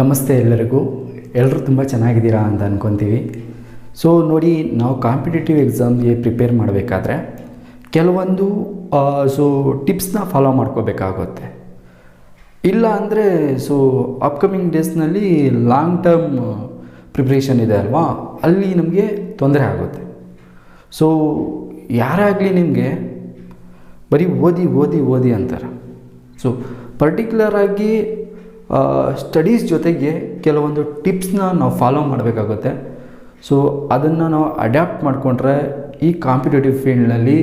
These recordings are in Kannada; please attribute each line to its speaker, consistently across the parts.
Speaker 1: ನಮಸ್ತೆ ಎಲ್ಲರಿಗೂ. ಎಲ್ಲರೂ ತುಂಬ ಚೆನ್ನಾಗಿದ್ದೀರಾ ಅಂತ ಅಂದ್ಕೊತೀವಿ ಸೊ ನೋಡಿ, ನಾವು ಕಾಂಪಿಟೇಟಿವ್ ಎಕ್ಸಾಮ್ಗೆ ಪ್ರಿಪೇರ್ ಮಾಡಬೇಕಾದ್ರೆ ಕೆಲವೊಂದು ಸೊ ಟಿಪ್ಸ್ನ ಫಾಲೋ ಮಾಡ್ಕೋಬೇಕಾಗುತ್ತೆ. ಇಲ್ಲ ಅಂದರೆ ಸೊ ಅಪ್ಕಮಿಂಗ್ ಡೇಸ್ನಲ್ಲಿ ಲಾಂಗ್ ಟರ್ಮ್ ಪ್ರಿಪ್ರೇಷನ್ ಇದೆ ಅಲ್ವಾ? ಅಲ್ಲಿ ನಮಗೆ ತೊಂದರೆ ಆಗುತ್ತೆ. ಸೊ ಯಾರಾಗಲಿ ನಿಮಗೆ ಬರೀ ಓದಿ ಓದಿ ಓದಿ ಅಂತಾರೆ. ಸೊ ಪರ್ಟಿಕ್ಯುಲರಾಗಿ ಸ್ಟಡೀಸ್ ಜೊತೆಗೆ ಕೆಲವೊಂದು ಟಿಪ್ಸ್ನ ನಾವು ಫಾಲೋ ಮಾಡಬೇಕಾಗುತ್ತೆ. ಸೊ ಅದನ್ನು ನಾವು ಅಡ್ಯಾಪ್ಟ್ ಮಾಡಿಕೊಂಡ್ರೆ ಈ ಕಾಂಪಿಟೇಟಿವ್ ಫೀಲ್ಡ್ನಲ್ಲಿ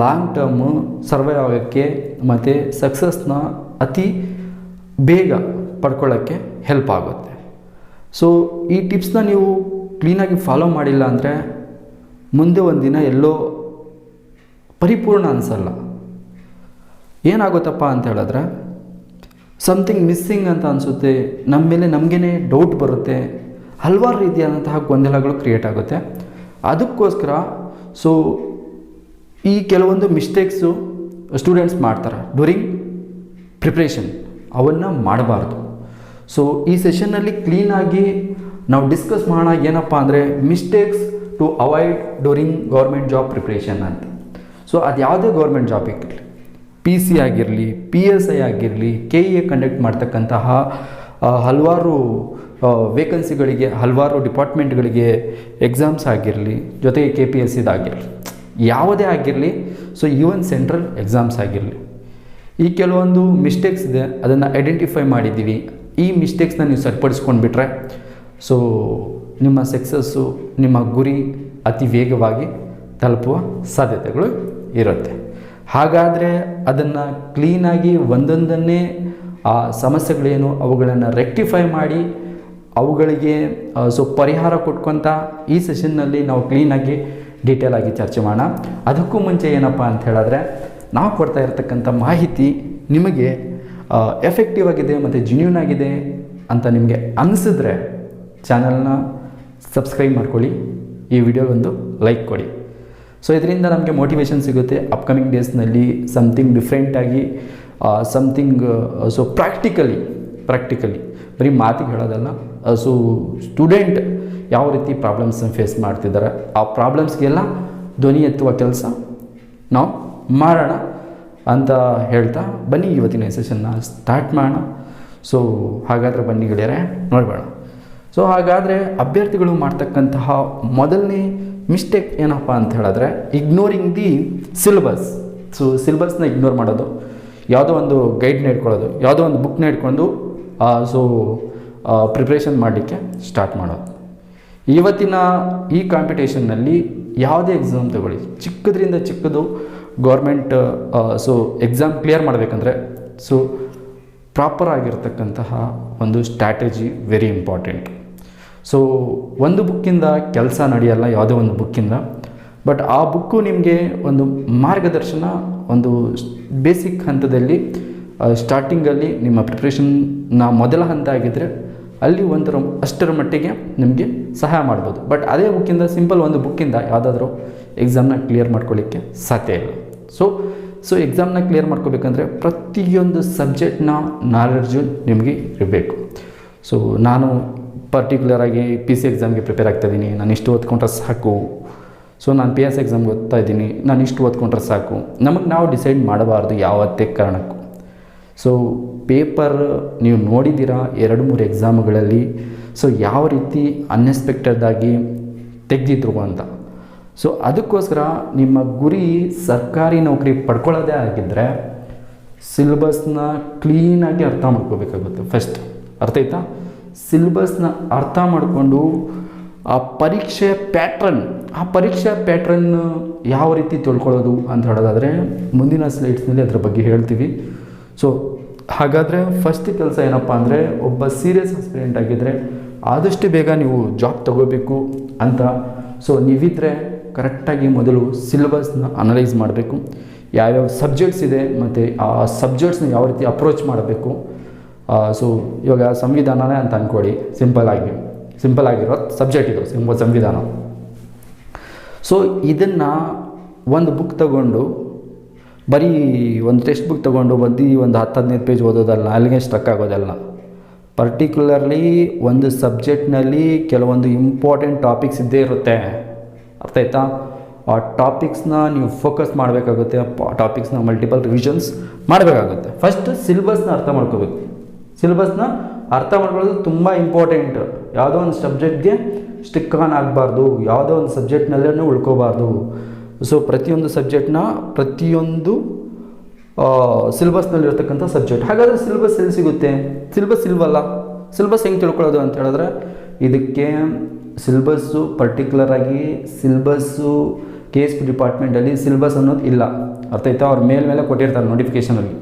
Speaker 1: ಲಾಂಗ್ ಟರ್ಮು ಸರ್ವೈವ್ ಆಗೋಕ್ಕೆ ಮತ್ತು ಸಕ್ಸಸ್ನ ಅತಿ ಬೇಗ ಪಡ್ಕೊಳ್ಳೋಕ್ಕೆ ಹೆಲ್ಪ್ ಆಗುತ್ತೆ. ಸೊ ಈ ಟಿಪ್ಸ್ನ ನೀವು ಕ್ಲೀನಾಗಿ ಫಾಲೋ ಮಾಡಿಲ್ಲ ಅಂದರೆ ಮುಂದೆ ಒಂದಿನ ಎಲ್ಲೋ ಪರಿಪೂರ್ಣ ಅನಿಸಲ್ಲ. ಏನಾಗುತ್ತಪ್ಪ ಅಂತ ಹೇಳಿದ್ರೆ ಸಮಥಿಂಗ್ ಮಿಸ್ಸಿಂಗ್ ಅಂತ ಅನಿಸುತ್ತೆ. ನಮ್ಮ ಮೇಲೆ ನಮಗೇ ಡೌಟ್ ಬರುತ್ತೆ. ಹಲವಾರು ರೀತಿಯಾದಂತಹ ಗೊಂದಲಗಳು ಕ್ರಿಯೇಟ್ ಆಗುತ್ತೆ. ಅದಕ್ಕೋಸ್ಕರ ಸೊ ಈ ಕೆಲವೊಂದು ಮಿಸ್ಟೇಕ್ಸು ಸ್ಟೂಡೆಂಟ್ಸ್ ಮಾಡ್ತಾರೆ ಡ್ಯೂರಿಂಗ್ ಪ್ರಿಪ್ರೇಷನ್ ಅವನ್ನು ಮಾಡಬಾರ್ದು. ಸೊ ಈ ಸೆಷನ್ನಲ್ಲಿ ಕ್ಲೀನಾಗಿ ನಾವು ಡಿಸ್ಕಸ್ ಮಾಡೋಣ ಏನಪ್ಪ ಅಂದರೆ mistakes to avoid during government job preparation ಅಂತ. ಸೊ ಅದು ಯಾವುದೇ ಗೌರ್ಮೆಂಟ್ ಜಾಬ್ ಇರಲಿ. ಪಿ ಸಿ ಆಗಿರಲಿ ಪಿ ಎಸ್ ಐ ಆಗಿರಲಿ ಕೆ ಇ ಎ ಕಂಡಕ್ಟ್ ಮಾಡ್ತಕ್ಕಂತಹ ಹಲವಾರು ವೇಕನ್ಸಿಗಳಿಗೆ ಹಲವಾರು ಡಿಪಾರ್ಟ್ಮೆಂಟ್ಗಳಿಗೆ ಎಕ್ಸಾಮ್ಸ್ ಆಗಿರಲಿ, ಜೊತೆಗೆ ಕೆ ಪಿ ಎಸ್ ಇದಾಗಿರಲಿ ಯಾವುದೇ ಆಗಿರಲಿ ಸೊ ಈವನ್ ಸೆಂಟ್ರಲ್ ಎಕ್ಸಾಮ್ಸ್ ಆಗಿರಲಿ. ಈ ಕೆಲವೊಂದು ಮಿಸ್ಟೇಕ್ಸ್ ಇದೆ, ಅದನ್ನು ಐಡೆಂಟಿಫೈ ಮಾಡಿದ್ದೀವಿ. ಈ ಮಿಸ್ಟೇಕ್ಸ್ನ ನೀವು ಸರಿಪಡಿಸ್ಕೊಂಡ್ಬಿಟ್ರೆ ಸೊ ನಿಮ್ಮ ಸಕ್ಸಸ್ಸು ನಿಮ್ಮ ಗುರಿ ಅತಿ ವೇಗವಾಗಿ ತಲುಪುವ ಸಾಧ್ಯತೆಗಳು ಇರುತ್ತೆ. ಹಾಗಾದರೆ ಅದನ್ನು ಕ್ಲೀನಾಗಿ ಒಂದೊಂದನ್ನೇ ಆ ಸಮಸ್ಯೆಗಳೇನು ಅವುಗಳನ್ನು ರೆಕ್ಟಿಫೈ ಮಾಡಿ ಅವುಗಳಿಗೆ ಸೊ ಪರಿಹಾರ ಕೊಟ್ಕೊತ ಈ ಸೆಷನ್ನಲ್ಲಿ ನಾವು ಕ್ಲೀನಾಗಿ ಡೀಟೇಲ್ ಆಗಿ ಚರ್ಚೆ ಮಾಡೋಣ. ಅದಕ್ಕೂ ಮುಂಚೆ ಏನಪ್ಪ ಅಂತ ಹೇಳಿದ್ರೆ, ನಾವು ಕೊಡ್ತಾ ಇರತಕ್ಕಂಥ ಮಾಹಿತಿ ನಿಮಗೆ ಎಫೆಕ್ಟಿವ್ ಆಗಿದೆ ಮತ್ತು ಜೆನ್ಯೂನ್ ಆಗಿದೆ ಅಂತ ನಿಮಗೆ ಅನಿಸಿದ್ರೆ ಚಾನಲ್ನ ಸಬ್ಸ್ಕ್ರೈಬ್ ಮಾಡ್ಕೊಳ್ಳಿ, ಈ ವಿಡಿಯೋಗೊಂದು ಲೈಕ್ ಕೊಡಿ. ಸೊ ಇದರಿಂದ ನಮಗೆ ಮೋಟಿವೇಶನ್ ಸಿಗುತ್ತೆ ಅಪ್ಕಮಿಂಗ್ ಡೇಸ್ನಲ್ಲಿ ಸಮಥಿಂಗ್ ಡಿಫ್ರೆಂಟಾಗಿ ಸಮಥಿಂಗ್ ಸೊ ಪ್ರಾಕ್ಟಿಕಲಿ ಪ್ರಾಕ್ಟಿಕಲಿ ಬರೀ ಮಾತಿಗೆ ಹೇಳೋದಲ್ಲ ಸೊ ಸ್ಟೂಡೆಂಟ್ ಯಾವ ರೀತಿ ಪ್ರಾಬ್ಲಮ್ಸನ್ನು ಫೇಸ್ ಮಾಡ್ತಿದ್ದಾರೆ, ಆ ಪ್ರಾಬ್ಲಮ್ಸ್ಗೆಲ್ಲ ಧ್ವನಿ ಎತ್ತುವ ಕೆಲಸ ನಾವು ಮಾಡೋಣ ಅಂತ ಹೇಳ್ತಾ ಬನ್ನಿ ಇವತ್ತಿನ ಸೆಷನ್ನ ಸ್ಟಾರ್ಟ್ ಮಾಡೋಣ. ಸೊ ಹಾಗಾದರೆ ಬನ್ನಿ ಗೆಳೆಯರೆ, ನೋಡಬೇಡ. ಸೊ ಹಾಗಾದರೆ ಅಭ್ಯರ್ಥಿಗಳು ಮಾಡ್ತಕ್ಕಂತಹ ಮೊದಲನೇ ಮಿಸ್ಟೇಕ್ ಏನಪ್ಪ ಅಂತ ಹೇಳಿದ್ರೆ ಇಗ್ನೋರಿಂಗ್ ದಿ ಸಿಲೆಬಸ್ ಸೊ ಸಿಲೆಬಸ್ನ ಇಗ್ನೋರ್ ಮಾಡೋದು. ಯಾವುದೋ ಒಂದು ಗೈಡ್ನ ಇಟ್ಕೊಳ್ಳೋದು ಯಾವುದೋ ಒಂದು ಬುಕ್ನ ಇಟ್ಕೊಂಡು ಸೊ ಪ್ರಿಪ್ರೇಷನ್ ಮಾಡಲಿಕ್ಕೆ ಸ್ಟಾರ್ಟ್ ಮಾಡೋದು. ಇವತ್ತಿನ ಈ ಕಾಂಪಿಟೇಷನ್ನಲ್ಲಿ ಯಾವುದೇ ಎಕ್ಸಾಮ್ ತಗೊಳ್ಳಿ. ಚಿಕ್ಕದ್ರಿಂದ ಚಿಕ್ಕದು ಗೌರ್ಮೆಂಟ್ ಸೊ ಎಕ್ಸಾಮ್ ಕ್ಲಿಯರ್ ಮಾಡಬೇಕಂದ್ರೆ ಸೊ ಪ್ರಾಪರ್ ಆಗಿರ್ತಕ್ಕಂತಹ ಒಂದು ಸ್ಟ್ರಾಟಜಿ ವೆರಿ ಇಂಪಾರ್ಟೆಂಟ್ ಸೊ ಒಂದು ಬುಕ್ಕಿಂದ ಕೆಲಸ ನಡೆಯಲ್ಲ, ಯಾವುದೇ ಒಂದು ಬುಕ್ಕಿಂದ ಬಟ್ ಆ ಬುಕ್ಕು ನಿಮಗೆ ಒಂದು ಮಾರ್ಗದರ್ಶನ, ಒಂದು ಬೇಸಿಕ್ ಹಂತದಲ್ಲಿ ಸ್ಟಾರ್ಟಿಂಗಲ್ಲಿ ನಿಮ್ಮ ಪ್ರಿಪ್ರೇಷನ್ನ ಮೊದಲ ಹಂತ ಆಗಿದ್ದರೆ ಅಲ್ಲಿ ಒಂದರ, ಅಷ್ಟರ ಮಟ್ಟಿಗೆ ನಿಮಗೆ ಸಹಾಯ ಮಾಡ್ಬೋದು. ಬಟ್ ಅದೇ ಬುಕ್ಕಿಂದ ಸಿಂಪಲ್ ಒಂದು ಬುಕ್ಕಿಂದ ಯಾವುದಾದ್ರೂ ಎಕ್ಸಾಮ್ನ ಕ್ಲಿಯರ್ ಮಾಡ್ಕೊಳ್ಳಿಕ್ಕೆ ಸಾಧ್ಯ ಇಲ್ಲ. ಸೊ ಸೊ ಎಕ್ಸಾಮ್ನ ಕ್ಲಿಯರ್ ಮಾಡ್ಕೋಬೇಕಂದ್ರೆ ಪ್ರತಿಯೊಂದು ಸಬ್ಜೆಕ್ಟ್ನ ನಾಲೆಡ್ಜು ನಿಮಗೆ ಇರಬೇಕು. ಸೊ ನಾನು ಪರ್ಟಿಕ್ಯುಲರಾಗಿ ಪಿ ಸಿ ಎಕ್ಸಾಮ್ಗೆ ಪ್ರಿಪೇರ್ ಆಗ್ತಾಯಿದ್ದೀನಿ ನಾನು ಇಷ್ಟು ಓದ್ಕೊಂಡ್ರೆ ಸಾಕು. ಸೊ ನಾನು ಪಿ ಎಸ್ ಎಕ್ಸಾಮ್ಗೆ ಓದ್ತಾ ಇದ್ದೀನಿ. ನಾನು ಇಷ್ಟು ಓದ್ಕೊಂಡ್ರೆ ಸಾಕು. ನಮಗೆ ನಾವು ಡಿಸೈಡ್ ಮಾಡಬಾರ್ದು ಯಾವತ್ತೇ ಕಾರಣಕ್ಕೂ. ಸೊ ಪೇಪರ್ ನೀವು ನೋಡಿದ್ದೀರಾ? ಎರಡು, ಮೂರು ಎಕ್ಸಾಮ್ಗಳಲ್ಲಿ ಸೊ ಯಾವ ರೀತಿ ಅನ್ಎಕ್ಸ್ಪೆಕ್ಟೆಡ್ ತೆಗೆದಿದ್ರು ಅಂತ. ಸೊ ಅದಕ್ಕೋಸ್ಕರ ನಿಮ್ಮ ಗುರಿ ಸರ್ಕಾರಿ ನೌಕರಿ ಪಡ್ಕೊಳ್ಳೋದೇ ಆಗಿದ್ದರೆ ಸಿಲೆಬಸ್ನ ಕ್ಲೀನಾಗಿ ಅರ್ಥ ಮಾಡ್ಕೋಬೇಕಾಗುತ್ತೆ. ಫಸ್ಟ್ ಅರ್ಥ ಆಯ್ತಾ? ಸಿಲೆಬಸ್ನ ಅರ್ಥ ಮಾಡಿಕೊಂಡು ಆ ಪರೀಕ್ಷೆ ಪ್ಯಾಟ್ರನ್ ಆ ಪರೀಕ್ಷೆ ಪ್ಯಾಟ್ರನ್ ಯಾವ ರೀತಿ ತಿಳ್ಕೊಳ್ಳೋದು ಅಂತ ಹೇಳೋದಾದರೆ ಮುಂದಿನ ಸ್ಲೈಡ್ಸ್ನಲ್ಲಿ ಅದ್ರ ಬಗ್ಗೆ ಹೇಳ್ತೀವಿ. ಸೊ ಹಾಗಾದರೆ ಫಸ್ಟ್ ಕೆಲಸ ಏನಪ್ಪ ಅಂದರೆ ಒಬ್ಬ ಸೀರಿಯಸ್ ಆಕ್ಸಿಡೆಂಟ್ ಆಗಿದ್ದರೆ ಆದಷ್ಟು ಬೇಗ ನೀವು ಜಾಬ್ ತಗೋಬೇಕು ಅಂತ. ಸೊ ನೀವಿದ್ದರೆ ಕರೆಕ್ಟಾಗಿ ಮೊದಲು ಸಿಲೆಬಸ್ನ ಅನಲೈಸ್ ಮಾಡಬೇಕು. ಯಾವ್ಯಾವ ಸಬ್ಜೆಕ್ಟ್ಸ್ ಇದೆ ಮತ್ತು ಆ ಸಬ್ಜೆಕ್ಟ್ಸ್ನ ಯಾವ ರೀತಿ ಅಪ್ರೋಚ್ ಮಾಡಬೇಕು. ಸೊ ಇವಾಗ ಸಂವಿಧಾನನೇ ಅಂತ ಅಂದ್ಕೊಳ್ಳಿ ಸಿಂಪಲ್ ಆಗಿ. ಸಿಂಪಲ್ ಆಗಿರೋ ಸಬ್ಜೆಕ್ಟ್ ಇದು ಸಂವಿಧಾನ. ಸೊ ಇದನ್ನು ಒಂದು ಬುಕ್ ತಗೊಂಡು, ಬರೀ ಒಂದು ಟೆಕ್ಸ್ಟ್ ಬುಕ್ ತೊಗೊಂಡು ಬಂದು ಒಂದು ಹತ್ತು ಹದಿನೈದು ಪೇಜ್ ಓದೋದಲ್ಲ, ಅಲ್ಲಿಗೆ ಸ್ಟ್ರಕ್ ಆಗೋದಲ್ಲ. ಪರ್ಟಿಕ್ಯುಲರ್ಲಿ ಒಂದು ಸಬ್ಜೆಕ್ಟ್ನಲ್ಲಿ ಕೆಲವೊಂದು ಇಂಪಾರ್ಟೆಂಟ್ ಟಾಪಿಕ್ಸ್ ಇದ್ದೇ ಇರುತ್ತೆ. ಅರ್ಥ ಆಯ್ತಾ? ಆ ಟಾಪಿಕ್ಸ್ನ ನೀವು ಫೋಕಸ್ ಮಾಡಬೇಕಾಗುತ್ತೆ ಟಾಪಿಕ್ಸ್ನ ಮಲ್ಟಿಪಲ್ ರಿವಿಷನ್ಸ್ ಮಾಡಬೇಕಾಗುತ್ತೆ. ಫಸ್ಟ್ ಸಿಲೆಬಸ್ನ ಅರ್ಥ ಮಾಡ್ಕೋಬೇಕು. ಸಿಲೆಬಸ್ನ ಅರ್ಥ ಮಾಡ್ಕೊಳ್ಳೋದು ತುಂಬ ಇಂಪಾರ್ಟೆಂಟ್ ಯಾವುದೋ ಒಂದು ಸಬ್ಜೆಕ್ಟ್ಗೆ ಸ್ಟಿಕ್ ಆನ್ ಆಗಬಾರ್ದು. ಯಾವುದೋ ಒಂದು ಸಬ್ಜೆಕ್ಟ್ನಲ್ಲೇ ಉಳ್ಕೋಬಾರ್ದು. ಸೊ ಪ್ರತಿಯೊಂದು ಸಬ್ಜೆಕ್ಟ್ನ ಪ್ರತಿಯೊಂದು ಸಿಲೆಬಸ್ನಲ್ಲಿರ್ತಕ್ಕಂಥ ಸಬ್ಜೆಕ್ಟ್ ಹಾಗಾದರೆ ಸಿಲೆಬಸ್ ಎಲ್ಲಿ ಸಿಗುತ್ತೆ? ಸಿಲೆಬಸ್ ಇಲ್ವಲ್ಲ? ಸಿಲೆಬಸ್ ಹೆಂಗೆ ತಿಳ್ಕೊಳ್ಳೋದು ಅಂತ ಹೇಳಿದ್ರೆ, ಇದಕ್ಕೆ ಸಿಲೆಬಸ್ಸು ಪರ್ಟಿಕ್ಯುಲರಾಗಿ ಸಿಲೆಬಸ್ಸು ಕೆ ಎಸ್ ಪಿ ಡಿಪಾರ್ಟ್ಮೆಂಟಲ್ಲಿ ಸಿಲೆಬಸ್ ಅನ್ನೋದು ಇಲ್ಲ. ಅರ್ಥ ಆಯ್ತಾ? ಅವ್ರ ಮೇಲ್ ಮೇಲೆ ಕೊಟ್ಟಿರ್ತಾರೆ ನೋಟಿಫಿಕೇಷನಲ್ಲಿ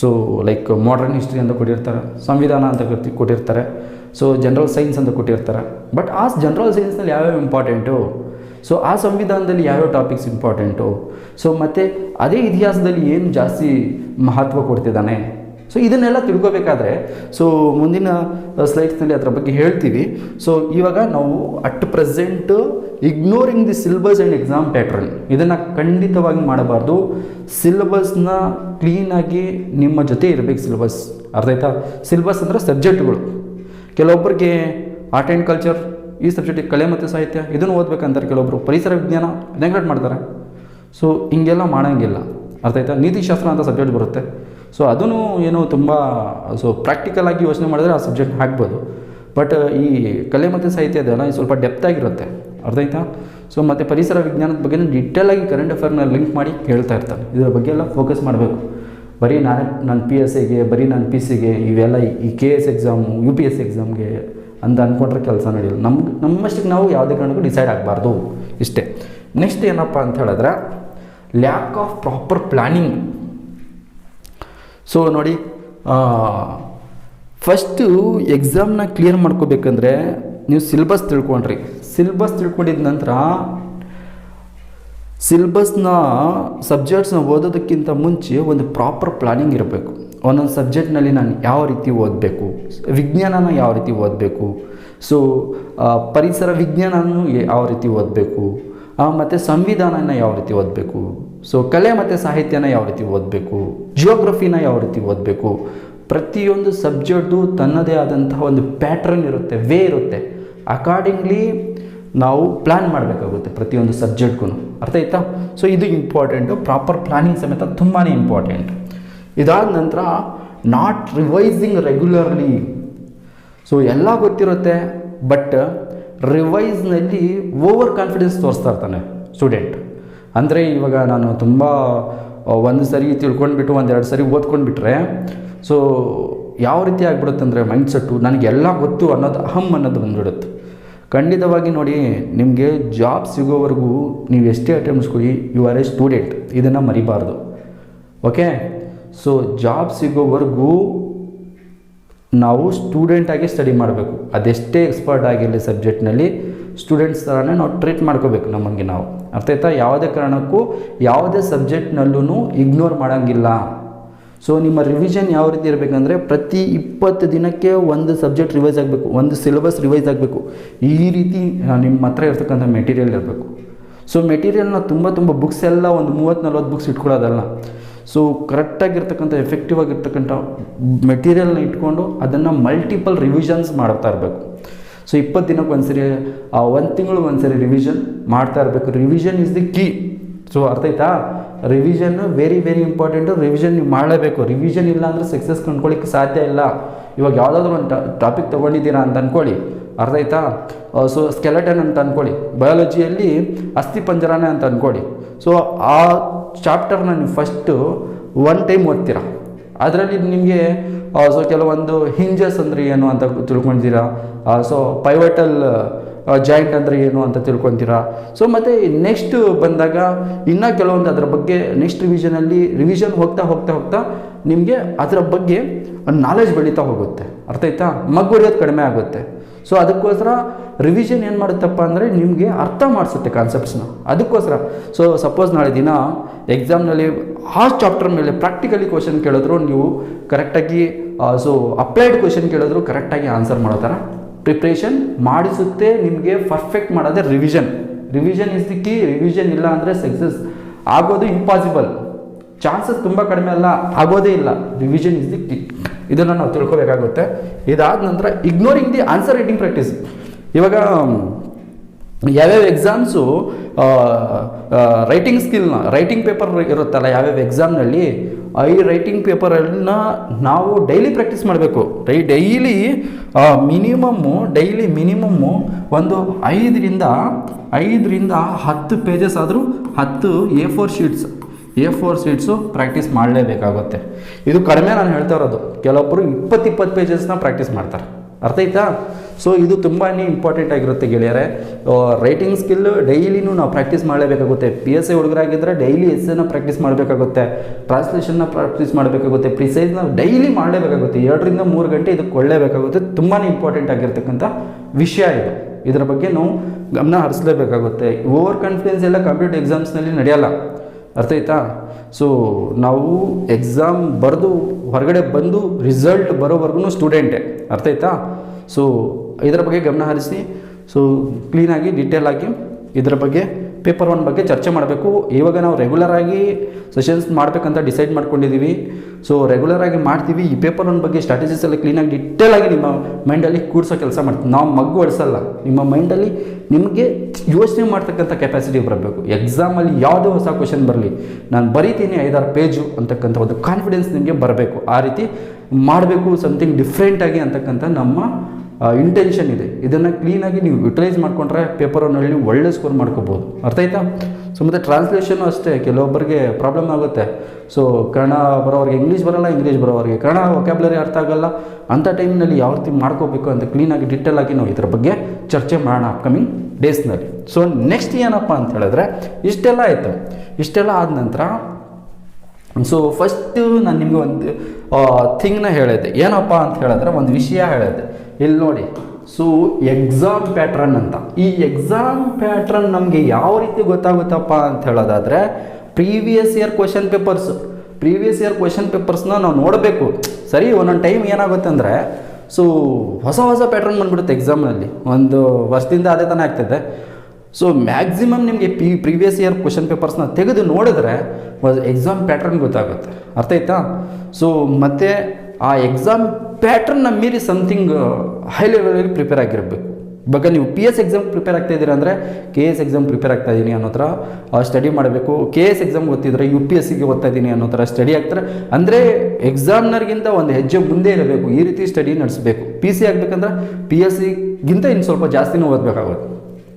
Speaker 1: ಸೊ ಲೈಕ್ ಮಾಡ್ರನ್ ಹಿಸ್ಟ್ರಿ ಅಂತ ಕೊಟ್ಟಿರ್ತಾರೆ, ಸಂವಿಧಾನ ಅಂತ ಕೊಟ್ಟಿ- ಕೊಟ್ಟಿರ್ತಾರೆ. ಸೊ ಜನರಲ್ ಸೈನ್ಸ್ ಅಂತ ಕೊಟ್ಟಿರ್ತಾರೆ. ಬಟ್ ಆ ಜನರಲ್ ಸೈನ್ಸ್ನಲ್ಲಿ ಯಾವ್ಯಾವ ಇಂಪಾರ್ಟೆಂಟು ಸೊ ಆ ಸಂವಿಧಾನದಲ್ಲಿ ಯಾವ್ಯಾವ ಟಾಪಿಕ್ಸ್ ಇಂಪಾರ್ಟೆಂಟು ಸೊ ಮತ್ತು ಅದೇ ಇತಿಹಾಸದಲ್ಲಿ ಏನು ಜಾಸ್ತಿ ಮಹತ್ವ ಕೊಡ್ತಿದ್ದಾನೆ? ಸೊ ಇದನ್ನೆಲ್ಲ ತಿಳ್ಕೊಬೇಕಾದ್ರೆ ಸೊ ಮುಂದಿನ ಸ್ಲೈಡ್ಸ್ನಲ್ಲಿ ಅದರ ಬಗ್ಗೆ ಹೇಳ್ತೀವಿ. ಸೊ ಇವಾಗ ನಾವು at present ignoring the syllabus and exam pattern ಇದನ್ನು ಖಂಡಿತವಾಗಿ ಮಾಡಬಾರ್ದು. ಸಿಲೆಬಸ್ನ ಕ್ಲೀನಾಗಿ ನಿಮ್ಮ ಜೊತೆ ಇರಬೇಕು ಸಿಲೆಬಸ್ ಅರ್ಥ ಆಯ್ತಾ? ಸಿಲೆಬಸ್ ಅಂದರೆ ಸಬ್ಜೆಕ್ಟ್ಗಳು ಕೆಲವೊಬ್ಬರಿಗೆ ಆರ್ಟ್ ಆ್ಯಂಡ್ ಕಲ್ಚರ್ ಈ ಸಬ್ಜೆಕ್ಟಿಗೆ ಕಲೆ ಮತ್ತು ಸಾಹಿತ್ಯ, ಇದನ್ನು ಓದ್ಬೇಕಂತಾರೆ ಕೆಲವೊಬ್ಬರು ಪರಿಸರ ವಿಜ್ಞಾನ ನೆಗ್ಲೆಕ್ಟ್ ಮಾಡ್ತಾರೆ? ಸೊ ಹಿಂಗೆಲ್ಲ ಮಾಡೋಂಗಿಲ್ಲ. ಅರ್ಥ ಆಯ್ತಾ? ನೀತಿಶಾಸ್ತ್ರ ಅಂತ ಸಬ್ಜೆಕ್ಟ್ ಬರುತ್ತೆ. ಸೊ ಅದೂ ಏನು ತುಂಬ ಸೊ ಪ್ರಾಕ್ಟಿಕಲ್ ಆಗಿ ಯೋಚನೆ ಮಾಡಿದ್ರೆ ಆ ಸಬ್ಜೆಕ್ಟ್ ಹಾಕ್ಬೋದು ಬಟ್ ಈ ಕಲೆ ಮತ್ತು ಸಾಹಿತ್ಯ ಸ್ವಲ್ಪ ಡೆಪ್ತ್ ಆಗಿರುತ್ತೆ. ಅರ್ಥ ಆಯ್ತಾ? ಸೊ ಮತ್ತು ಪರಿಸರ ವಿಜ್ಞಾನದ ಬಗ್ಗೆ ಡಿಟೇಲ್ ಆಗಿ ಕರೆಂಟ್ ಅಫೇರ್ನ ಲಿಂಕ್ ಮಾಡಿ ಹೇಳ್ತಾ ಇರ್ತಾನೆ. ಇದರ ಬಗ್ಗೆ ಎಲ್ಲ ಫೋಕಸ್ ಮಾಡಬೇಕು. ಬರೀ ನಾನು ನನ್ನ ಪಿ ಎಸ್ ಸಿಗೆ ಬರೀ ನನ್ನ ಪಿ ಸಿಗೆ ಇವೆಲ್ಲ ಈ K S exam U P S ಎಕ್ಸಾಮ್ಗೆ ಅಂತ ಅಂದ್ಕೊಂಡ್ರೆ ಕೆಲಸ ನಡೆಯಲ್ಲ. ನಮ್ಗೆ ನಮ್ಮಷ್ಟಕ್ಕೆ ನಾವು ಯಾವುದೇ ಕಾರಣಕ್ಕೂ ಡಿಸೈಡ್ ಆಗಬಾರ್ದು. ಇಷ್ಟೇ. ನೆಕ್ಸ್ಟ್ ಏನಪ್ಪ ಅಂತ ಹೇಳಿದ್ರೆ lack of proper planning so ನೋಡಿ ಫಸ್ಟು ಎಕ್ಸಾಮ್ನ ಕ್ಲಿಯರ್ ಮಾಡ್ಕೋಬೇಕಂದ್ರೆ ನೀವು ಸಿಲ್ಬಸ್ ತಿಳ್ಕೊಂಡ್ರಿ. ಸಿಲ್ಬಸ್ ತಿಳ್ಕೊಂಡಿದ ನಂತರ ಸಿಲ್ಬಸ್ನ ಸಬ್ಜೆಕ್ಟ್ಸ್ನ ಓದೋದಕ್ಕಿಂತ ಮುಂಚೆ ಒಂದು ಪ್ರಾಪರ್ ಪ್ಲಾನಿಂಗ್ ಇರಬೇಕು. ಒಂದೊಂದು ಸಬ್ಜೆಕ್ಟ್ನಲ್ಲಿ ನಾನು ಯಾವ ರೀತಿ ಓದಬೇಕು? ವಿಜ್ಞಾನನ ಯಾವ ರೀತಿ ಓದಬೇಕು? ಸೊ ಪರಿಸರ ವಿಜ್ಞಾನನೂ ಯಾವ ರೀತಿ ಓದಬೇಕು? ಮತ್ತು ಸಂವಿಧಾನನ ಯಾವ ರೀತಿ ಓದಬೇಕು? ಸೊ ಕಲೆ ಮತ್ತು ಸಾಹಿತ್ಯನ ಯಾವ ರೀತಿ ಓದಬೇಕು? ಜಿಯೋಗ್ರಫಿನ ಯಾವ ರೀತಿ ಓದಬೇಕು? ಪ್ರತಿಯೊಂದು ಸಬ್ಜೆಕ್ಟು ತನ್ನದೇ ಆದಂತಹ ಒಂದು ಪ್ಯಾಟ್ರನ್ ಇರುತ್ತೆ ವೇ ಇರುತ್ತೆ. ಅಕಾರ್ಡಿಂಗ್ಲಿ ನಾವು ಪ್ಲ್ಯಾನ್ ಮಾಡಬೇಕಾಗುತ್ತೆ ಪ್ರತಿಯೊಂದು ಸಬ್ಜೆಕ್ಟ್ಗೂ ಅರ್ಥ ಆಯ್ತಾ? ಸೊ ಇದು ಇಂಪಾರ್ಟೆಂಟು ಪ್ರಾಪರ್ ಪ್ಲಾನಿಂಗ್ ಸಮೇತ ತುಂಬಾ ಇಂಪಾರ್ಟೆಂಟ್ ಇದಾದ ನಂತರ ನಾಟ್ ರಿವೈಸಿಂಗ್ ರೆಗ್ಯುಲರ್ಲಿ ಸೊ ಎಲ್ಲ ಗೊತ್ತಿರುತ್ತೆ ಬಟ್ ರಿವೈಸ್ನಲ್ಲಿ ಓವರ್ ಕಾನ್ಫಿಡೆನ್ಸ್ ತೋರಿಸ್ತಾ ಇರ್ತಾನೆ ಸ್ಟೂಡೆಂಟ್ ಅಂದರೆ ಇವಾಗ ನಾನು ತುಂಬ ಒಂದು ಸರಿ ತಿಳ್ಕೊಂಡ್ಬಿಟ್ಟು ಒಂದೆರಡು ಸರಿ ಓದ್ಕೊಂಡ್ಬಿಟ್ರೆ ಸೊ ಯಾವ ರೀತಿ ಆಗ್ಬಿಡುತ್ತೆ ಅಂದರೆ ಮೈಂಡ್ಸೆಟ್ಟು ನನಗೆಲ್ಲ ಗೊತ್ತು ಅನ್ನೋದು ಅಹಂ ಅನ್ನೋದು ಬಂದ್ಬಿಡುತ್ತೆ. ಖಂಡಿತವಾಗಿ ನೋಡಿ, ನಿಮಗೆ ಜಾಬ್ ಸಿಗೋವರೆಗೂ ನೀವು ಎಷ್ಟೇ ಅಟೆಂಪ್ಟ್ಸ್ ಕೊಡಿ ಯು ಆರ್ ಎ ಸ್ಟೂಡೆಂಟ್ ಇದನ್ನು ಮರಿಬಾರ್ದು. ಓಕೆ ಸೊ ಜಾಬ್ ಸಿಗೋವರೆಗೂ ನಾವು ಸ್ಟೂಡೆಂಟಾಗಿ ಸ್ಟಡಿ ಮಾಡಬೇಕು. ಅದೆಷ್ಟೇ ಎಕ್ಸ್ಪರ್ಟ್ ಆಗಿರಲಿ ಸಬ್ಜೆಕ್ಟ್ನಲ್ಲಿ ಸ್ಟೂಡೆಂಟ್ಸ್ ಥರನೇ ನಾವು ಟ್ರೀಟ್ ಮಾಡ್ಕೋಬೇಕು ನಮಗೆ ನಾವು. ಅರ್ಥ ಆಯ್ತಾ? ಯಾವುದೇ ಕಾರಣಕ್ಕೂ ಯಾವುದೇ ಸಬ್ಜೆಕ್ಟ್ನಲ್ಲೂ ಇಗ್ನೋರ್ ಮಾಡೋಂಗಿಲ್ಲ. ಸೊ ನಿಮ್ಮ ರಿವಿಷನ್ ಯಾವ ರೀತಿ ಇರಬೇಕಂದ್ರೆ ಪ್ರತಿ ಇಪ್ಪತ್ತು ದಿನಕ್ಕೆ ಒಂದು ಸಬ್ಜೆಕ್ಟ್ ರಿವೈಸ್ ಆಗಬೇಕು, ಒಂದು ಸಿಲೆಬಸ್ ರಿವೈಸ್ ಆಗಬೇಕು. ಈ ರೀತಿ ನಿಮ್ಮ ಹತ್ರ ಇರ್ತಕ್ಕಂಥ ಮೆಟೀರಿಯಲ್ ಇರಬೇಕು. ಸೊ ಮೆಟೀರಿಯಲ್ನ ತುಂಬ ತುಂಬ ಬುಕ್ಸ್ ಎಲ್ಲ ಒಂದು ಮೂವತ್ತು ನಲ್ವತ್ತು ಬುಕ್ಸ್ ಇಟ್ಕೊಳ್ಳೋದಲ್ಲ. ಸೊ ಕರೆಕ್ಟಾಗಿರ್ತಕ್ಕಂಥ ಎಫೆಕ್ಟಿವ್ ಆಗಿರ್ತಕ್ಕಂಥ ಮೆಟೀರಿಯಲ್ನ ಇಟ್ಕೊಂಡು ಅದನ್ನು ಮಲ್ಟಿಪಲ್ ರಿವಿಷನ್ಸ್ ಮಾಡ್ತಾ ಇರಬೇಕು. ಸೊ ಇಪ್ಪತ್ತು ದಿನಕ್ಕೆ ಒಂದ್ಸರಿ ಒಂದು ತಿಂಗಳು ಒಂದ್ಸರಿ ರಿವಿಷನ್ ಮಾಡ್ತಾ ಇರಬೇಕು. Revision is the key so ಅರ್ಥ ಆಯ್ತಾ? Revision very very important revision ನೀವು ಮಾಡಲೇಬೇಕು. ರಿವಿಷನ್ ಇಲ್ಲ ಅಂದರೆ ಸಕ್ಸಸ್ ಕಂಡ್ಕೊಳ್ಳಿಕ್ಕೆ ಸಾಧ್ಯ ಇಲ್ಲ. ಇವಾಗ ಯಾವುದಾದ್ರೂ ಒಂದು ಟಾಪಿಕ್ ತೊಗೊಂಡಿದ್ದೀರಾ ಅಂತ ಅಂದ್ಕೊಳ್ಳಿ ಅರ್ಥ ಆಯ್ತಾ? ಸೊ ಸ್ಕೆಲೆಟನ್ ಅಂತ ಅಂದ್ಕೊಳ್ಳಿ ಬಯಾಲಜಿಯಲ್ಲಿ ಅಸ್ಥಿ ಪಂಜರನೇ ಅಂತ ಅಂದ್ಕೊಳ್ಳಿ ಸೊ ಆ ಚಾಪ್ಟರ್ನ ನೀವು ಫಸ್ಟು ಒನ್ ಟೈಮ್ ಓದ್ತೀರಾ. ಅದರಲ್ಲಿ ನಿಮಗೆ ಸೊ ಕೆಲವೊಂದು ಹಿಂಜಸ್ ಅಂದರೆ ಏನು ಅಂತ ತಿಳ್ಕೊಳ್ತೀರಾ ಸೊ ಪೈವಟಲ್ ಜಾಯಿಂಟ್ ಅಂದರೆ ಏನು ಅಂತ ತಿಳ್ಕೊತೀರಾ ಸೊ ಮತ್ತು ನೆಕ್ಸ್ಟ್ ಬಂದಾಗ ಇನ್ನೂ ಕೆಲವೊಂದು ಅದರ ಬಗ್ಗೆ ನೆಕ್ಸ್ಟ್ ರಿವಿಷನಲ್ಲಿ ರಿವಿಷನ್ ಹೋಗ್ತಾ ಹೋಗ್ತಾ ಹೋಗ್ತಾ ನಿಮಗೆ ಅದರ ಬಗ್ಗೆ ನಾಲೆಜ್ ಬೆಳೀತಾ ಹೋಗುತ್ತೆ. ಅರ್ಥ ಆಯ್ತಾ? ಮಗ್ಗು ಹೊಡೆಯೋದು ಕಡಿಮೆ ಆಗುತ್ತೆ. ಸೊ ಅದಕ್ಕೋಸ್ಕರ ರಿವಿಷನ್ ಏನು ಮಾಡುತ್ತಪ್ಪ ಅಂದರೆ ನಿಮಗೆ ಅರ್ಥ ಮಾಡಿಸುತ್ತೆ ಕಾನ್ಸೆಪ್ಟ್ಸ್ನ ಅದಕ್ಕೋಸ್ಕರ. ಸೊ ಸಪೋಸ್ ನಾಳೆ ದಿನ ಎಕ್ಸಾಮ್ನಲ್ಲಿ ಆ ಚಾಪ್ಟರ್ ಮೇಲೆ ಪ್ರಾಕ್ಟಿಕಲಿ ಕ್ವಶನ್ ಕೇಳಿದ್ರು ನೀವು ಕರೆಕ್ಟಾಗಿ ಸೊ ಅಪ್ಲೈಡ್ ಕ್ವಶನ್ ಕೇಳಿದ್ರು ಕರೆಕ್ಟಾಗಿ ಆನ್ಸರ್ ಮಾಡೋ ಪ್ರಿಪ್ರೇಷನ್ ಮಾಡಿಸುತ್ತೆ ನಿಮಗೆ ಪರ್ಫೆಕ್ಟ್ ಮಾಡೋದೇ revision revision is the key revision ಇಲ್ಲ ಅಂದರೆ ಸಕ್ಸಸ್ ಆಗೋದು ಇಂಪಾಸಿಬಲ್ ಚಾನ್ಸಸ್ ತುಂಬ ಕಡಿಮೆ ಅಲ್ಲ. ಆಗೋದೇ ಇಲ್ಲ. ರಿವಿಷನ್ ಇಸ್ ದಿ ಕೀ ಇದನ್ನು ನಾವು ತಿಳ್ಕೊಬೇಕಾಗುತ್ತೆ. ಇದಾದ ನಂತರ ignoring the answer writing practice ಇವಾಗ ಯಾವ್ಯಾವ ಎಕ್ಸಾಮ್ಸು ರೈಟಿಂಗ್ ಸ್ಕಿಲ್ನ ರೈಟಿಂಗ್ ಪೇಪರ್ ಇರುತ್ತಲ್ಲ ಯಾವ್ಯಾವ ಎಕ್ಸಾಮ್ನಲ್ಲಿ ಈ ರೈಟಿಂಗ್ ಪೇಪರನ್ನ ನಾವು ಡೈಲಿ ಪ್ರಾಕ್ಟೀಸ್ ಮಾಡಬೇಕು. ರೈ ಡೈಲಿ ಮಿನಿಮಮ್ಮು ಡೈಲಿ ಮಿನಿಮಮ್ಮು ಒಂದು ಐದರಿಂದ ಐದರಿಂದ ಹತ್ತು ಪೇಜಸ್ ಆದರೂ ಹತ್ತು A four sheets A four sheets practice ಮಾಡಲೇಬೇಕಾಗುತ್ತೆ. ಇದು ಕಡಿಮೆ ನಾನು ಹೇಳ್ತಾ ಇರೋದು. ಕೆಲವೊಬ್ಬರು ಇಪ್ಪತ್ತು ಇಪ್ಪತ್ತು ಪೇಜಸ್ನ ಪ್ರಾಕ್ಟೀಸ್ ಮಾಡ್ತಾರೆ. ಅರ್ಥ ಆಯ್ತಾ? ಸೊ ಇದು ತುಂಬಾ ಇಂಪಾರ್ಟೆಂಟ್ ಆಗಿರುತ್ತೆ ಗೆಳೆಯರೆ. ರೈಟಿಂಗ್ ಸ್ಕಿಲ್ ಡೈಲಿನೂ ನಾವು ಪ್ರಾಕ್ಟೀಸ್ ಮಾಡಲೇಬೇಕಾಗುತ್ತೆ. ಪಿ ಎಸ್ ಐ ಹುಡುಗರಾಗಿದ್ದರೆ ಡೈಲಿ ಎಸ್ ಎನ ಪ್ರಾಕ್ಟೀಸ್ ಮಾಡಬೇಕಾಗುತ್ತೆ. ಟ್ರಾನ್ಸ್ಲೇಷನ್ನ ಪ್ರಾಕ್ಟೀಸ್ ಮಾಡಬೇಕಾಗುತ್ತೆ. ಪ್ರಿಸೈಸ್ನ ಡೈಲಿ ಮಾಡಲೇಬೇಕಾಗುತ್ತೆ. ಎರಡರಿಂದ ಮೂರು ಗಂಟೆ ಇದಕ್ಕೆ ಕೊಳ್ಳೇಬೇಕಾಗುತ್ತೆ ತುಂಬಾ ಇಂಪಾರ್ಟೆಂಟ್ ಆಗಿರ್ತಕ್ಕಂಥ ವಿಷಯ ಇದು. ಇದರ ಬಗ್ಗೆ ನಾವು ಗಮನ ಹರಿಸಲೇಬೇಕಾಗುತ್ತೆ. ಓವರ್ ಕಾನ್ಫಿಡೆನ್ಸ್ ಎಲ್ಲ ಕಾಂಪಿಟೇಟಿವ್ ಎಕ್ಸಾಮ್ಸ್ನಲ್ಲಿ ನಡೆಯಲ್ಲ. ಅರ್ಥ ಆಯ್ತಾ? ಸೊ ನಾವು ಎಕ್ಸಾಮ್ ಬರೆದು ಹೊರಗಡೆ ಬಂದು ರಿಸಲ್ಟ್ ಬರೋವರೆಗೂ ಸ್ಟೂಡೆಂಟೇ ಅರ್ಥ ಆಯ್ತಾ? ಸೊ ಇದರ ಬಗ್ಗೆ ಗಮನ ಹರಿಸಿ. ಸೊ ಕ್ಲೀನಾಗಿ ಡೀಟೇಲ್ ಆಗಿ ಇದರ ಬಗ್ಗೆ ಪೇಪರ್ ಒನ್ ಬಗ್ಗೆ ಚರ್ಚೆ ಮಾಡಬೇಕು. ಇವಾಗ ನಾವು ರೆಗ್ಯುಲರ್ ಆಗಿ ಸೆಷನ್ಸ್ ಮಾಡಬೇಕಂತ ಡಿಸೈಡ್ ಮಾಡ್ಕೊಂಡಿದ್ದೀವಿ ಸೊ ರೆಗ್ಯುಲರ್ ಆಗಿ ಮಾಡ್ತೀವಿ. ಈ ಪೇಪರ್ ಒನ್ ಬಗ್ಗೆ ಸ್ಟ್ರಾಟಜೀಸ್ ಎಲ್ಲ ಕ್ಲೀನಾಗಿ ಡಿಟೇಲ್ ಆಗಿ ನಿಮ್ಮ ಮೈಂಡಲ್ಲಿ ಕೂಡಿಸೋ ಕೆಲಸ ಮಾಡ್ತೀವಿ. ನಾವು ಮಗ್ಗು ಹೊಡ್ಸಲ್ಲ ನಿಮ್ಮ ಮೈಂಡಲ್ಲಿ ನಿಮಗೆ ಯೋಚನೆ ಮಾಡ್ತಕ್ಕಂಥ ಕೆಪಾಸಿಟಿ ಬರಬೇಕು. ಎಕ್ಸಾಮಲ್ಲಿ ಯಾವುದೇ ಹೊಸ ಕ್ವಶನ್ ಬರಲಿ, ನಾನು ಬರೀತೀನಿ ಐದಾರು ಪೇಜು ಅಂತಕ್ಕಂಥ ಒಂದು ಕಾನ್ಫಿಡೆನ್ಸ್ ನಿಮಗೆ ಬರಬೇಕು. ಆ ರೀತಿ ಮಾಡಬೇಕು ಸಮಥಿಂಗ್ ಡಿಫ್ರೆಂಟಾಗಿ ಅಂತಕ್ಕಂಥ ನಮ್ಮ ಇಂಟೆನ್ಷನ್ ಇದೆ. ಇದನ್ನು ಕ್ಲೀನಾಗಿ ನೀವು ಯುಟಿಲೈಸ್ ಮಾಡಿಕೊಂಡ್ರೆ ಪೇಪರ್ ನೀವು ಒಳ್ಳೆ ಸ್ಕೋರ್ ಮಾಡ್ಕೋಬೋದು. ಅರ್ಥ ಆಯ್ತಾ? ಸೊ ಮತ್ತು ಟ್ರಾನ್ಸ್ಲೇಷನು ಅಷ್ಟೇ. ಕೆಲವೊಬ್ಬರಿಗೆ ಪ್ರಾಬ್ಲಮ್ ಆಗುತ್ತೆ. ಸೊ ಕನ್ನಡ ಬರೋರಿಗೆ ಇಂಗ್ಲೀಷ್ ಬರೋಲ್ಲ ಇಂಗ್ಲೀಷ್ ಬರೋರಿಗೆ ಕನ್ನಡ ವೊಕ್ಯಾಬ್ಲರಿ ಅರ್ಥ ಆಗಲ್ಲ. ಅಂಥ ಟೈಮ್ನಲ್ಲಿ ಯಾವ ರೀತಿ ಮಾಡ್ಕೋಬೇಕು ಅಂತ ಕ್ಲೀನಾಗಿ ಡಿಟೇಲ್ ಆಗಿ ನಾವು ಇದ್ರ ಬಗ್ಗೆ ಚರ್ಚೆ ಮಾಡೋಣ ಅಪ್ಕಮಿಂಗ್ ಡೇಸ್ನಲ್ಲಿ ಸೊ ನೆಕ್ಸ್ಟ್ ಏನಪ್ಪ ಅಂತ ಹೇಳಿದ್ರೆ, ಇಷ್ಟೆಲ್ಲ ಆಯಿತು. ಇಷ್ಟೆಲ್ಲ ಆದ ನಂತರ ಸೊ ಫಸ್ಟು ನಾನು ನಿಮಗೆ ಒಂದು ಥಿಂಗ್ನ ಹೇಳಿದ್ದೆ ಏನಪ್ಪ ಅಂತ ಹೇಳಿದ್ರೆ, ಒಂದು ವಿಷಯ ಹೇಳಿದ್ದೆ ಇಲ್ಲಿ ನೋಡಿ. ಸೊ ಎಕ್ಸಾಮ್ ಪ್ಯಾಟ್ರನ್ ಅಂತ. ಈ ಎಕ್ಸಾಮ್ ಪ್ಯಾಟ್ರನ್ ನಮಗೆ ಯಾವ ರೀತಿ ಗೊತ್ತಾಗುತ್ತಪ್ಪ ಅಂತ ಹೇಳೋದಾದರೆ previous year question papers previous year question ಪೇಪರ್ಸ್ನ ನಾವು ನೋಡಬೇಕು. ಸರಿ, ಒಂದೊಂದು ಟೈಮ್ ಏನಾಗುತ್ತೆ ಅಂದರೆ ಸೊ ಹೊಸ ಹೊಸ ಪ್ಯಾಟ್ರನ್ ಬಂದ್ಬಿಡುತ್ತೆ ಎಕ್ಸಾಮ್ನಲ್ಲಿ ಒಂದು ವರ್ಷದಿಂದ ಅದೇ ತಾನೇ ಆಗ್ತದೆ. ಸೊ ಮ್ಯಾಕ್ಸಿಮಮ್ ನಿಮಗೆ ಪಿ ಪ್ರೀವಿಯಸ್ ಇಯರ್ ಕ್ವಶನ್ ಪೇಪರ್ಸ್ನ ತೆಗೆದು ನೋಡಿದ್ರೆ ಎಕ್ಸಾಮ್ ಪ್ಯಾಟ್ರನ್ ಗೊತ್ತಾಗುತ್ತೆ. ಅರ್ಥ ಆಯ್ತಾ? ಸೊ ಮತ್ತು ಆ ಎಕ್ಸಾಮ್ ಪ್ಯಾಟ್ರನ್ನ ಮೀರಿ ಸಮಥಿಂಗ್ ಹೈ ಲೆವೆಲಲ್ಲಿ ಪ್ರಿಪೇರ್ ಆಗಿರಬೇಕು. ಇವಾಗ ನೀವು ಪಿ ಎಸ್ ಎಕ್ಸಾಮ್ ಪ್ರಿಪೇರ್ ಆಗ್ತಾ ಇದ್ದೀರಾ ಅಂದರೆ ಕೆ ಎಸ್ ಎಕ್ಸಾಮ್ ಪ್ರಿಪೇರ್ ಆಗ್ತಾ ಇದ್ದೀನಿ ಅನ್ನೋ ಥರ ಸ್ಟಡಿ ಮಾಡಬೇಕು. ಕೆ ಎಸ್ ಎಕ್ಸಾಮ್ ಓದ್ತಿದ್ರೆ ಯು ಪಿ ಎಸ್ ಸಿಗೆ ಓದ್ತಾ ಇದ್ದೀನಿ ಅನ್ನೋ ಥರ ಸ್ಟಡಿ ಆಗ್ತಾರೆ. ಅಂದರೆ ಎಕ್ಸಾಮ್ನರ್ಗಿಂತ ಒಂದು ಹೆಜ್ಜೆ ಮುಂದೆ ಇರಬೇಕು. ಈ ರೀತಿ ಸ್ಟಡಿ ನಡೆಸಬೇಕು. ಪಿ ಸಿ ಆಗಬೇಕಂದ್ರೆ ಪಿ ಎಸ್ ಸಿಗಿಂತ ಇನ್ನು ಸ್ವಲ್ಪ ಜಾಸ್ತಿನೂ ಓದಬೇಕಾಗುತ್ತೆ.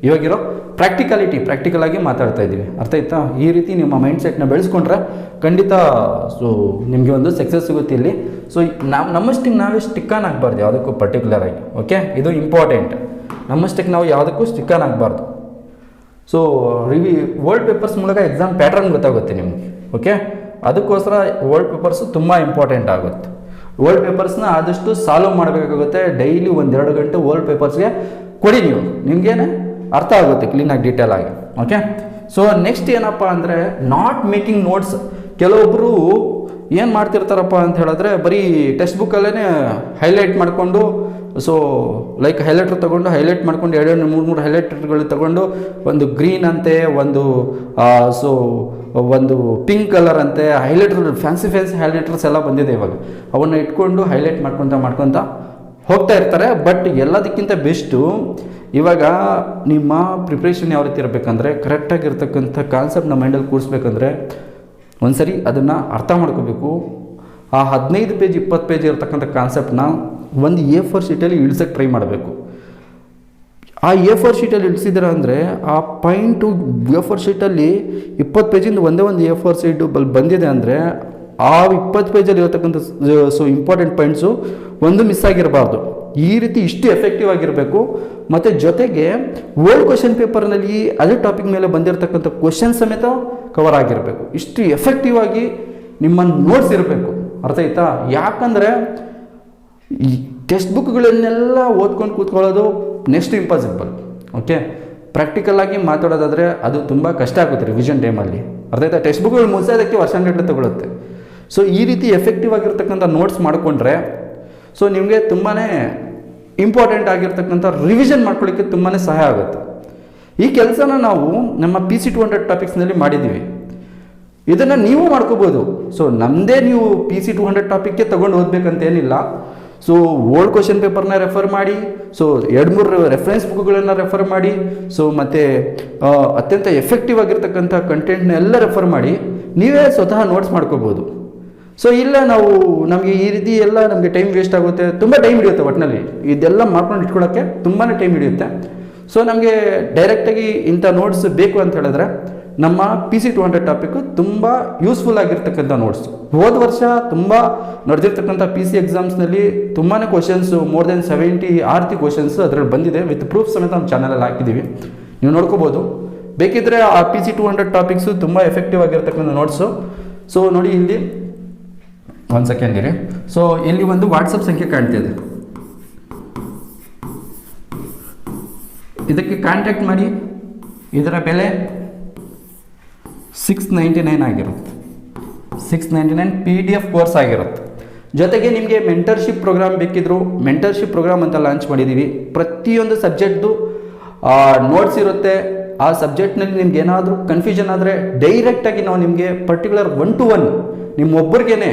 Speaker 1: ಇವಾಗಿರೋ ಪ್ರಾಕ್ಟಿಕಾಲಿಟಿ ಪ್ರಾಕ್ಟಿಕಲ್ ಆಗಿ ಮಾತಾಡ್ತಾ ಇದ್ದೀವಿ. ಅರ್ಥ ಆಯ್ತಾ? ಈ ರೀತಿ ನಿಮ್ಮ ಮೈಂಡ್ ಸೆಟ್ನ ಬೆಳೆಸ್ಕೊಂಡ್ರೆ ಖಂಡಿತ ಸೊ ನಿಮಗೆ ಒಂದು ಸಕ್ಸಸ್ ಸಿಗುತ್ತೆ ಇಲ್ಲಿ. ಸೊ ನಾವು ನಮ್ಮಷ್ಟಿಗೆ ನಾವೇ ಸ್ಟಿಕ್ಕನ್ ಆಗಬಾರ್ದು ಯಾವುದಕ್ಕೂ ಪರ್ಟಿಕ್ಯುಲರ್ ಆಗಿ ಓಕೆ ಇದು ಇಂಪಾರ್ಟೆಂಟ್ ನಮ್ಮಷ್ಟಕ್ಕೆ ನಾವು ಯಾವುದಕ್ಕೂ ಸ್ಟಿಕ್ಕನ್ ಆಗಬಾರ್ದು. ಸೊ ರಿವಿ ವರ್ಲ್ಡ್ ಪೇಪರ್ಸ್ ಮೂಲಕ ಎಕ್ಸಾಮ್ ಪ್ಯಾಟ್ರನ್ ಗೊತ್ತಾಗುತ್ತೆ ನಿಮಗೆ ಓಕೆ ಅದಕ್ಕೋಸ್ಕರ ವರ್ಲ್ಡ್ ಪೇಪರ್ಸು ತುಂಬ ಇಂಪಾರ್ಟೆಂಟ್ ಆಗುತ್ತೆ. ವರ್ಲ್ಡ್ ಪೇಪರ್ಸ್ನ ಆದಷ್ಟು ಸಾಲ್ವ್ ಮಾಡಬೇಕಾಗುತ್ತೆ. ಡೈಲಿ ಒಂದೆರಡು ಗಂಟೆ ವರ್ಲ್ಡ್ ಪೇಪರ್ಸ್ಗೆ ಕೊಡಿ ನೀವು. ನಿಮಗೇನೆ? ಅರ್ಥ ಆಗುತ್ತೆ ಕ್ಲೀನಾಗಿ ಡೀಟೇಲ್ ಆಗಿ. ಓಕೆ ಸೊ ನೆಕ್ಸ್ಟ್ ಏನಪ್ಪ ಅಂದರೆ ನಾಟ್ ಮೇಕಿಂಗ್ ನೋಟ್ಸ್ ಕೆಲವೊಬ್ಬರು ಏನು ಮಾಡ್ತಿರ್ತಾರಪ್ಪ ಅಂತ ಹೇಳಿದ್ರೆ ಬರೀ ಟೆಕ್ಸ್ಟ್ ಬುಕ್ಕಲ್ಲೇ ಹೈಲೈಟ್ ಮಾಡಿಕೊಂಡು ಸೊ ಲೈಕ್ ಹೈಲೈಟರ್ ತೊಗೊಂಡು ಹೈಲೈಟ್ ಮಾಡ್ಕೊಂಡು, ಎರಡು ಮೂರು ಮೂರು ಹೈಲೈಟರ್ಗಳು ತೊಗೊಂಡು, ಒಂದು ಗ್ರೀನ್ ಅಂತೆ, ಒಂದು ಸೊ ಒಂದು ಪಿಂಕ್ ಕಲರ್ ಅಂತೆ ಹೈಲೈಟರ್ ಫ್ಯಾನ್ಸಿ ಫ್ಯಾನ್ಸಿ ಹೈಲೈಟರ್ಸ್ ಎಲ್ಲ ಬಂದಿದೆ ಇವಾಗ. ಅವನ್ನ ಇಟ್ಕೊಂಡು ಹೈಲೈಟ್ ಮಾಡ್ಕೊತ ಮಾಡ್ಕೊತ ಹೋಗ್ತಾ ಇರ್ತಾರೆ ಬಟ್ ಎಲ್ಲದಕ್ಕಿಂತ ಬೆಸ್ಟು ಇವಾಗ ನಿಮ್ಮ ಪ್ರಿಪ್ರೇಷನ್ ಯಾವ ರೀತಿ ಇರಬೇಕಂದ್ರೆ ಕರೆಕ್ಟಾಗಿರ್ತಕ್ಕಂಥ ಕಾನ್ಸೆಪ್ಟ್ನ ಮೈಂಡಲ್ಲಿ ಕೂರಿಸ್ಬೇಕಂದ್ರೆ, ಒಂದ್ಸರಿ ಅದನ್ನು ಅರ್ಥ ಮಾಡ್ಕೋಬೇಕು. ಆ ಹದಿನೈದು ಪೇಜ್ ಇಪ್ಪತ್ತು ಪೇಜ್ ಇರತಕ್ಕಂಥ ಕಾನ್ಸೆಪ್ಟನ್ನ ಒಂದು ಎ ಫೋರ್ ಶೀಟಲ್ಲಿ ಇಳಿಸೋಕ್ಕೆ ಟ್ರೈ ಮಾಡಬೇಕು. ಆ ಎ ಫೋರ್ ಶೀಟಲ್ಲಿ ಇಳಿಸಿದ್ರ ಅಂದರೆ, ಆ ಪಾಯಿಂಟು ಎ ಫೋರ್ ಶೀಟಲ್ಲಿ ಇಪ್ಪತ್ತು ಪೇಜಿಂದ ಒಂದೇ ಒಂದು ಎ ಫೋರ್ ಶೀಟು ಬಲ್ ಬಂದಿದೆ ಅಂದರೆ ಆ ಇಪ್ಪತ್ತು ಪೇಜಲ್ಲಿ ಇರತಕ್ಕಂಥ ಸೊ ಇಂಪಾರ್ಟೆಂಟ್ ಪಾಯಿಂಟ್ಸು ಒಂದು ಮಿಸ್ ಆಗಿರಬಾರ್ದು. ಈ ರೀತಿ ಇಷ್ಟು ಎಫೆಕ್ಟಿವ್ ಆಗಿರಬೇಕು. ಮತ್ತು ಜೊತೆಗೆ ಓಲ್ಡ್ ಕ್ವಶನ್ ಪೇಪರ್ನಲ್ಲಿ ಅದೇ ಟಾಪಿಕ್ ಮೇಲೆ ಬಂದಿರತಕ್ಕಂಥ ಕ್ವಶನ್ ಸಮೇತ ಕವರ್ ಆಗಿರಬೇಕು. ಇಷ್ಟು ಎಫೆಕ್ಟಿವ್ ಆಗಿ ನಿಮ್ಮನ್ನು ನೋಟ್ಸ್ ಇರಬೇಕು ಅರ್ಥ ಆಯ್ತಾ? ಯಾಕಂದರೆ ಈ ಟೆಕ್ಸ್ಟ್ ಬುಕ್ಗಳನ್ನೆಲ್ಲ ಓದ್ಕೊಂಡು ಕೂತ್ಕೊಳ್ಳೋದು ನೆಕ್ಸ್ಟ್ ಇಂಪಾಸಿಬಲ್ ಓಕೆ ಪ್ರಾಕ್ಟಿಕಲ್ ಆಗಿ ಮಾತಾಡೋದಾದರೆ ಅದು ತುಂಬ ಕಷ್ಟ ಆಗುತ್ತೆ ರಿವಿಷನ್ ಟೈಮಲ್ಲಿ ಅರ್ಥ ಆಯ್ತಾ? ಟೆಕ್ಸ್ಟ್ ಬುಕ್ಗಳು ಮುಗಿಸೋದಕ್ಕೆ ವರ್ಷಗಟ್ಟಲೆ ತಗೊಳುತ್ತೆ. ಸೊ ಈ ರೀತಿ ಎಫೆಕ್ಟಿವ್ ಆಗಿರ್ತಕ್ಕಂಥ ನೋಟ್ಸ್ ಮಾಡಿಕೊಂಡ್ರೆ ಸೊ ನಿಮಗೆ ತುಂಬಾ ಇಂಪಾರ್ಟೆಂಟ್ ಆಗಿರ್ತಕ್ಕಂಥ ರಿವಿಷನ್ ಮಾಡ್ಕೊಳ್ಳಿಕ್ಕೆ ತುಂಬಾ ಸಹಾಯ ಆಗುತ್ತೆ. ಈ ಕೆಲಸನ ನಾವು ನಮ್ಮ ಪಿ ಸಿ ಟು ಹಂಡ್ರೆಡ್ ಟಾಪಿಕ್ಸ್ನಲ್ಲಿ ಮಾಡಿದ್ದೀವಿ. ಇದನ್ನು ನೀವು ಮಾಡ್ಕೋಬೋದು. ಸೊ ನಮ್ಮದೇ ನೀವು ಪಿ ಸಿ ಟು ಹಂಡ್ರೆಡ್ ಟಾಪಿಕ್ಗೆ ತೊಗೊಂಡು ಓದಬೇಕಂತ ಏನಿಲ್ಲ. ಸೊ ಓಲ್ಡ್ ಕ್ವಶನ್ ಪೇಪರ್ನ ರೆಫರ್ ಮಾಡಿ ಸೊ ಎರಡು ಮೂರು ರೆಫರೆನ್ಸ್ ಬುಕ್ಗಳನ್ನು ರೆಫರ್ ಮಾಡಿ ಸೊ ಮತ್ತು ಅತ್ಯಂತ ಎಫೆಕ್ಟಿವ್ ಆಗಿರ್ತಕ್ಕಂಥ ಕಂಟೆಂಟ್ನ ಎಲ್ಲ ರೆಫರ್ ಮಾಡಿ, ನೀವೇ ಸ್ವತಃ ನೋಟ್ಸ್ ಮಾಡ್ಕೋಬೋದು. ಸೊ ಇಲ್ಲ ನಾವು ನಮಗೆ ಈ ರೀತಿ ಎಲ್ಲ ನಮಗೆ ಟೈಮ್ ವೇಸ್ಟ್ ಆಗುತ್ತೆ. ತುಂಬ ಟೈಮ್ ಹಿಡಿಯುತ್ತೆ ಒಟ್ಟಿನಲ್ಲಿ ಇದೆಲ್ಲ ಮಾಡ್ಕೊಂಡು ಇಟ್ಕೊಳ್ಳೋಕ್ಕೆ ತುಂಬಾ ಟೈಮ್ ಹಿಡಿಯುತ್ತೆ. ಸೊ ನಮಗೆ ಡೈರೆಕ್ಟಾಗಿ ಇಂಥ ನೋಟ್ಸ್ ಬೇಕು ಅಂತ ಹೇಳಿದ್ರೆ ನಮ್ಮ P C two hundred topic ತುಂಬ ಯೂಸ್ಫುಲ್ ಆಗಿರ್ತಕ್ಕಂಥ ನೋಟ್ಸ್ ಹೋದ ವರ್ಷ ತುಂಬ ನಡೆದಿರ್ತಕ್ಕಂಥ ಪಿ ಸಿ ಎಕ್ಸಾಮ್ಸ್ನಲ್ಲಿ ತುಂಬಾ ಕ್ವಶನ್ಸು ಮೋರ್ ದೆನ್ ಸೆವೆಂಟಿ ಆರ್ತಿ ಕ್ವಶನ್ಸ್ ಅದರಲ್ಲಿ ಬಂದಿದೆ. ವಿತ್ ಪ್ರೂಫ್ ಸಮೇತ ನಮ್ಮ ಚಾನಲಲ್ಲಿ ಹಾಕಿದ್ದೀವಿ. ನೀವು ನೋಡ್ಕೋಬೋದು. ಬೇಕಿದ್ರೆ ಆ P C two hundred topics ತುಂಬ ಎಫೆಕ್ಟಿವ್ ಆಗಿರ್ತಕ್ಕಂಥ ನೋಟ್ಸು ಸೊ ನೋಡಿ ಇಲ್ಲಿ ಒಂದು ಸೆಕೆಂಡ್ ಇರಿ ಸೊ ಇಲ್ಲಿ ಒಂದು ವಾಟ್ಸಪ್ ಸಂಖ್ಯೆ ಕಾಣ್ತಿದೆ ಇದಕ್ಕೆ ಕಾಂಟ್ಯಾಕ್ಟ್ ಮಾಡಿ. ಇದರ ಬೆಲೆ ಸಿಕ್ಸ್ ನೈಂಟಿ ನೈನ್ ಆಗಿರುತ್ತೆ. Six ninety nine P D F course ಆಗಿರುತ್ತೆ. ಜೊತೆಗೆ ನಿಮಗೆ ಮೆಂಟರ್ಶಿಪ್ ಪ್ರೋಗ್ರಾಮ್ ಬೇಕಿದ್ರು ಮೆಂಟರ್ಶಿಪ್ ಪ್ರೋಗ್ರಾಮ್ ಅಂತ ಲಾಂಚ್ ಮಾಡಿದ್ದೀವಿ ಪ್ರತಿಯೊಂದು ಸಬ್ಜೆಕ್ಟ್ದು ನೋಟ್ಸ್ ಇರುತ್ತೆ. ಆ ಸಬ್ಜೆಕ್ಟ್ನಲ್ಲಿ ನಿಮ್ಗೆ ಏನಾದರೂ ಕನ್ಫ್ಯೂಷನ್ ಆದರೆ ಡೈರೆಕ್ಟಾಗಿ ನಾವು ನಿಮಗೆ ಪರ್ಟಿಕ್ಯುಲರ್ ಒನ್ ಟು ಒನ್ ನಿಮ್ಮೊಬ್ಬರಿಗೇನೆ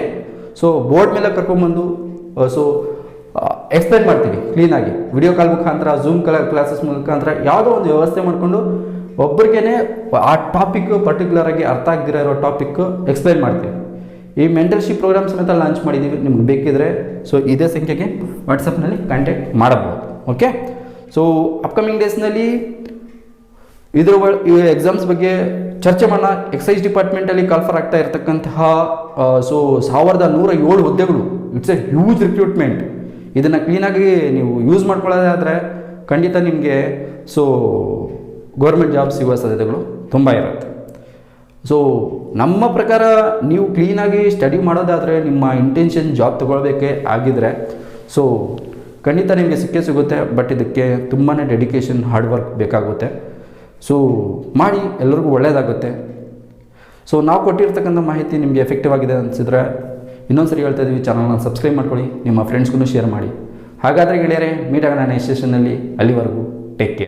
Speaker 1: ಸೊ ಬೋರ್ಡ್ ಮೇಲೆ ಕರ್ಕೊಂಬಂದು ಸೊ ಎಕ್ಸ್ಪ್ಲೈನ್ ಮಾಡ್ತೀವಿ ಕ್ಲೀನಾಗಿ ವಿಡಿಯೋ ಕಾಲ್ ಮುಖಾಂತರ ಝೂಮ್ ಕಲ ಕ್ಲಾಸಸ್ ಮುಖಾಂತರ, ಯಾವುದೋ ಒಂದು ವ್ಯವಸ್ಥೆ ಮಾಡಿಕೊಂಡು ಒಬ್ಬರಿಗೇನೆ ಆ ಟಾಪಿಕ್ ಪರ್ಟಿಕ್ಯುಲರ್ ಆಗಿ ಅರ್ಥ ಆಗದಿರೋ ಇರೋ ಟಾಪಿಕ್ ಎಕ್ಸ್ಪ್ಲೈನ್ ಮಾಡ್ತೀವಿ. ಈ ಮೆಂಟರ್ಶಿಪ್ ಪ್ರೋಗ್ರಾಮ್ ಸಮೇತ ಲಾಂಚ್ ಮಾಡಿದ್ದೀವಿ ನಿಮ್ಗೆ ಬೇಕಿದ್ರೆ. ಸೊ ಇದೇ ಸಂಖ್ಯೆಗೆ ವಾಟ್ಸಪ್ನಲ್ಲಿ ಕಾಂಟ್ಯಾಕ್ಟ್ ಮಾಡಬಹುದು. ಓಕೆ ಸೊ ಅಪ್ಕಮಿಂಗ್ ಡೇಸ್ನಲ್ಲಿ ಇದ್ರ ಎಕ್ಸಾಮ್ಸ್ ಬಗ್ಗೆ ಚರ್ಚೆ ಮಾಡೋಣ. ಎಕ್ಸೈಸ್ ಡಿಪಾರ್ಟ್ಮೆಂಟಲ್ಲಿ ಕಾಲ್ಫರ್ ಆಗ್ತಾ ಇರತಕ್ಕಂತಹ ಸೊ ಸಾವಿರದ ನೂರ ಏಳು ಹುದ್ದೆಗಳು ಇಟ್ಸ್ ಎ ಹ್ಯೂಜ್ ರಿಕ್ರೂಟ್ಮೆಂಟ್ ಇದನ್ನು ಕ್ಲೀನಾಗಿ ನೀವು ಯೂಸ್ ಮಾಡ್ಕೊಳ್ಳೋದಾದರೆ ಖಂಡಿತ ನಿಮಗೆ, ಸೊ ಗೌರ್ಮೆಂಟ್ ಜಾಬ್ ಸಿಗುವ ಸಾಧ್ಯತೆಗಳು ತುಂಬ ಇರುತ್ತೆ. ಸೊ ನಮ್ಮ ಪ್ರಕಾರ ನೀವು ಕ್ಲೀನಾಗಿ ಸ್ಟಡಿ ಮಾಡೋದಾದರೆ ನಿಮ್ಮ ಇಂಟೆನ್ಷನ್ ಜಾಬ್ ತೊಗೊಳ್ಬೇಕೆ ಆಗಿದ್ರೆ ಸೊ ಖಂಡಿತ ನಿಮಗೆ ಸಿಕ್ಕೇ ಸಿಗುತ್ತೆ ಬಟ್ ಇದಕ್ಕೆ ತುಂಬಾ ಡೆಡಿಕೇಶನ್ ಹಾರ್ಡ್ ವರ್ಕ್ ಬೇಕಾಗುತ್ತೆ. ಸೊ ಮಾಡಿ ಎಲ್ಲರಿಗೂ ಒಳ್ಳೆಯದಾಗುತ್ತೆ ಸೊ ನಾವು ಕೊಟ್ಟಿರ್ತಕ್ಕಂಥ ಮಾಹಿತಿ ನಿಮಗೆ ಎಫೆಕ್ಟಿವ್ ಆಗಿದೆ ಅನಿಸಿದ್ರೆ ಇನ್ನೊಂದು ಸರಿ ಹೇಳ್ತಾ ಇದ್ದೀವಿ ಚಾನಲ್ನ ಸಬ್ಸ್ಕ್ರೈಬ್ ಮಾಡ್ಕೊಳ್ಳಿ, ನಿಮ್ಮ ಫ್ರೆಂಡ್ಸ್ಗೂ ಶೇರ್ ಮಾಡಿ. ಹಾಗಾದರೆ ಗೆಳೆಯರೆ ಆಗೋಣ ನೆಕ್ಸ್ಟ್ ಸೆಷನ್ನಲ್ಲಿ ಅಲ್ಲಿವರೆಗೂ ಟೇಕ್ ಕೇರ್